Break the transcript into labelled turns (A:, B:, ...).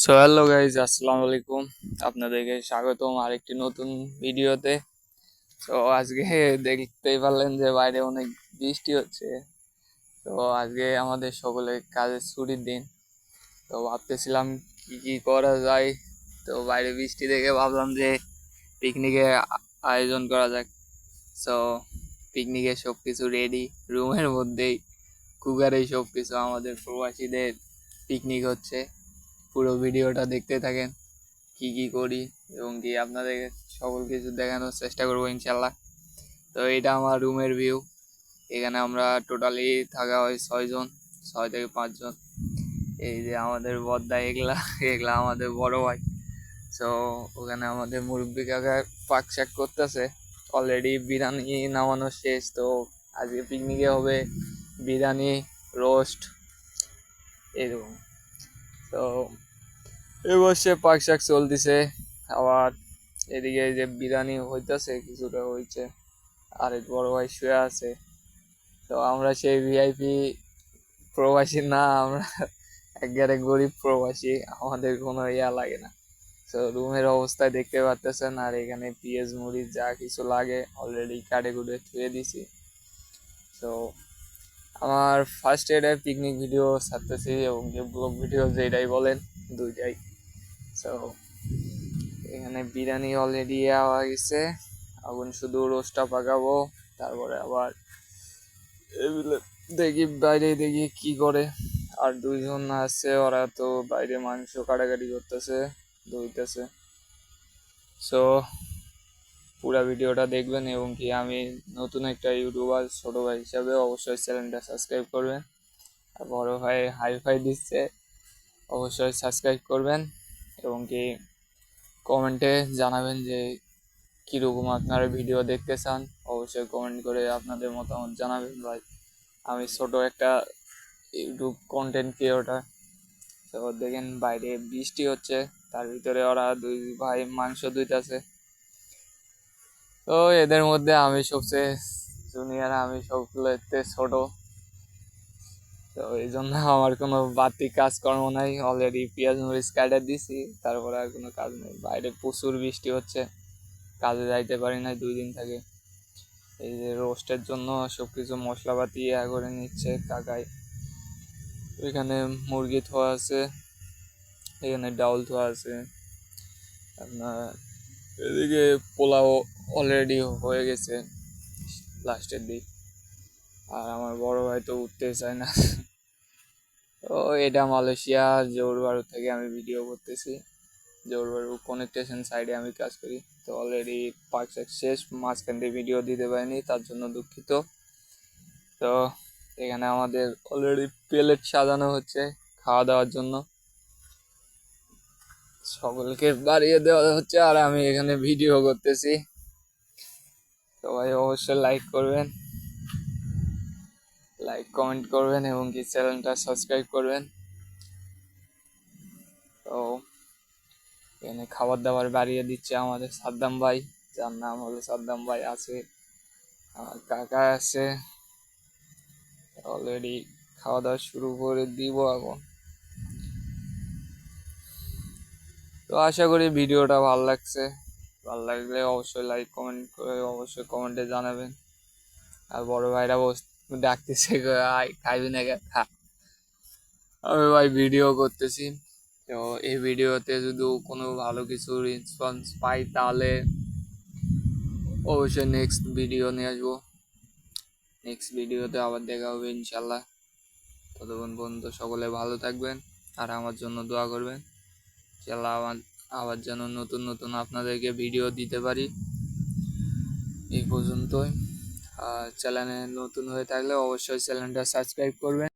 A: So hello guys আসসালামু আলাইকুম আপনাদেরকে স্বাগতম আরেকটি নতুন ভিডিওতে তো আজকে দেখতেই পারলেন যে বাইরে অনেক বৃষ্টি হচ্ছে। তো আজকে আমাদের সকলে কাজের ছুটির দিন। তো, ভাবতেছিলাম কি কি করা যায়। তো, বাইরে বৃষ্টি দেখে ভাবলাম যে পিকনিকে আয়োজন করা যাক। সো পিকনিকের সব কিছু রেডি রুমের মধ্যেই কুকারেই সব কিছু আমাদের প্রবাসীদের পিকনিক হচ্ছে। পুরো ভিডিওটা দেখতে থাকেন, কি কি করি এবং কি আপনাদের সকল কিছু দেখানোর চেষ্টা করব ইনশাল্লাহ। তো এটা আমার রুমের ভিউ এখানে আমরা টোটালি থাকা হয় ছয়জন ছয় থেকে পাঁচজন এই যে আমাদের বদ্দা এগুলা এগুলা আমাদের বড় ভাই। তো ওখানে আমাদের মুরব্বী কাকা পাক শাক করতেছে। অলরেডি বিরিয়ানি নামানো শেষ, তো আজকে পিকনিকে হবে। বিরিয়ানি রোস্ট এরকম। তো এই বসে পাক শাক চলতেছে। আবার এদিকে যে বিরিয়ানি হইতেছে, কিছুটা হইছে। এক বড় ভাই শুয়ে আছে। তো আমরা সেই ভিআইপি প্রবাসী না, আমরা একবারে গরিব প্রবাসী, আমাদের কোনো ইয়া লাগে না। তো রুমের অবস্থায় দেখতে পারতেছেন, আর এখানে পিএস মুড়ি যা কিছু লাগে অলরেডি কাটে কুটে ধুয়ে দিছি। তো আমার ফার্স্ট এডের পিকনিক ভিডিও ছাড়তেছি এবং যে ব্লগ ভিডিও যেটাই বলেন, দুইটাই। সো এখানে বিরিয়ানি অলরেডি আওয়া গেছে। এখন শুধু রোস্টটা পাকাবো, তারপরে আবার এগুলো দেখি, বাইরে দেখি কি করে। আর দুইজন আছে, ওরা তো বাইরে মাংস কাটাকাটি করতেছে, ধুইতেছে। সো পুরা ভিডিওটা দেখবেন এবং কি আমি নতুন একটা ইউটিউবার ছোট ভাই হিসাবে অবশ্যই চ্যানেলটা সাবস্ক্রাইব করবেন। আর বড় ভাই হাই ফাই দিচ্ছে, অবশ্যই সাবস্ক্রাইব করবেন এবং কি কমেন্টে জানাবেন যে কীরকম আপনারা ভিডিও দেখতে চান। অবশ্যই কমেন্ট করে আপনাদের মতামত জানাবেন। ভাই, আমি ছোট একটা ইউটিউব কন্টেন্ট ক্রিয়েটার তো দেখেন বাইরে বৃষ্টি হচ্ছে, তার ভিতরে ওরা দুই ভাই মাংস ধুইতেছে তো এদের মধ্যে আমি সবচেয়ে জুনিয়র আমি সবগুলোতে ছোট। তো এই জন্য আমার কোনো বাড়তি কাজকর্ম নাই। অলরেডি পেঁয়াজ, মরিচ কাটা দিছি, তারপরে আর কোনো কাজ নেই। বাইরে প্রচুর বৃষ্টি হচ্ছে, কাজে যাইতে পারি না দুই দিন থেকে। এই যে রোস্টের জন্য সব কিছু মশলাপাতি ইয়া করে নিচ্ছে কাকাই। এখানে মুরগি ধোয়া আছে, এখানে ডাউল ধোয়া আছে। আপনার এদিকে পোলাও অলরেডি হয়ে গেছে লাস্টের দিক। আর আমার বড় ভাই তো উঠতে চায় না। তো এটা মালয়েশিয়া জোরবারু থেকে আমি ভিডিও করতেছি। জোরবারু কনেকটেশন সাইডে আমি কাজ করি। তো অলরেডি পার্ক শেষ, মাঝখান দিয়ে ভিডিও দিতে পারিনি, তার জন্য দুঃখিত। তো এখানে আমাদের অলরেডি প্লেট সাজানো হচ্ছে খাওয়া দাওয়ার জন্য। সকলকে বাড়িয়ে দেওয়া হচ্ছে, আর আমি এখানে ভিডিও করতেছি। সবাই অবশ্যই লাইক করবেন লাইক কমেন্ট করবেন, এবং কি চ্যানেলটা সাবস্ক্রাইব করবেন। তো, এখানে খাবার দাবার বাড়িয়ে দিচ্ছে আমাদের সাদ্দাম ভাই, যার নাম হলো সাদ্দাম ভাই আছে, আমার কাকা আছে। অলরেডি খাওয়া দাওয়া শুরু করে দিব এখন। তো আশা করি ভিডিওটা ভালো লাগছে। ভালো লাগলে অবশ্যই লাইক কমেন্ট করে অবশ্যই কমেন্টে জানাবেন। আর বড় ভাইরা বস ডাকতেছে খাইবি না? খা আমি ভাই ভিডিও করতেছি। তো এই ভিডিওতে যদি কোনো ভালো কিছু রেসপন্স পাই তাহলে অবশ্যই নেক্সট ভিডিও নিয়ে আসব। নেক্সট ভিডিওতে আবার দেখা হবে ইনশাল্লাহ ততক্ষণ পর্যন্ত সকলে ভালো থাকবেন। আর আমার জন্য দোয়া করবেন। ইনশাল্লাহ আমার আবার যেন নতুন নতুন আপনাদেরকে ভিডিও দিতে পারি। এই পর্যন্তই। আর চ্যানেলে নতুন হয়ে থাকলে অবশ্যই চ্যানেলটা সাবস্ক্রাইব করবেন।